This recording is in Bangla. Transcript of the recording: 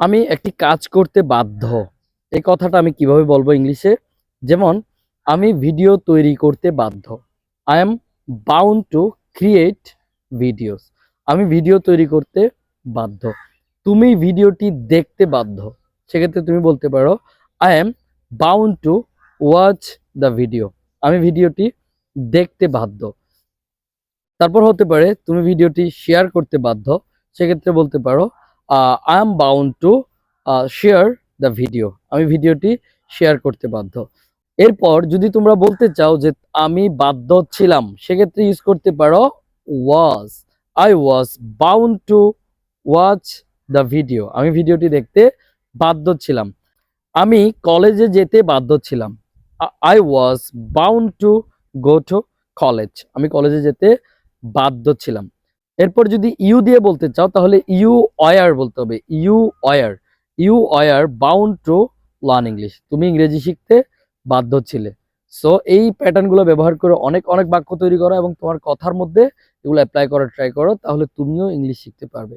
আমি একটি কাজ করতে বাধ্য। এই কথাটা আমি কীভাবে বলব ইংলিশে? যেমন, আমি ভিডিও তৈরি করতে বাধ্য। I am bound to create videos আমি ভিডিও তৈরি করতে বাধ্য। তুমি ভিডিওটি দেখতে বাধ্য। সেক্ষেত্রে তুমি বলতে পারো I am bound to watch the video আমি ভিডিওটি দেখতে বাধ্য। তারপর হতে পারে, তুমি ভিডিওটি শেয়ার করতে বাধ্য। সেক্ষেত্রে বলতে পারো I am bound to share the video আমি ভিডিওটি শেয়ার করতে বাধ্য। এরপর যদি তোমরা বলতে চাও যে আমি বাধ্য ছিলাম, সেক্ষেত্রে ইউজ করতে পারো was I was bound to watch the video আমি ভিডিওটি দেখতে বাধ্য ছিলাম। আমি কলেজে যেতে বাধ্য ছিলাম। I was bound to go to college আমি কলেজে যেতে বাধ্য ছিলাম। এরপর যদি ইউ দিয়ে বলতে চাও, তাহলে ইউ অয়ার বলতে হবে। You were you were bound to learn English তুমি ইংরেজি শিখতে বাধ্য ছিলে। সো এই প্যাটার্নগুলো ব্যবহার করে অনেক অনেক বাক্য তৈরি করো এবং তোমার কথার মধ্যে এগুলো অ্যাপ্লাই করার ট্রাই করো, তাহলে তুমিও ইংলিশ শিখতে পারবে।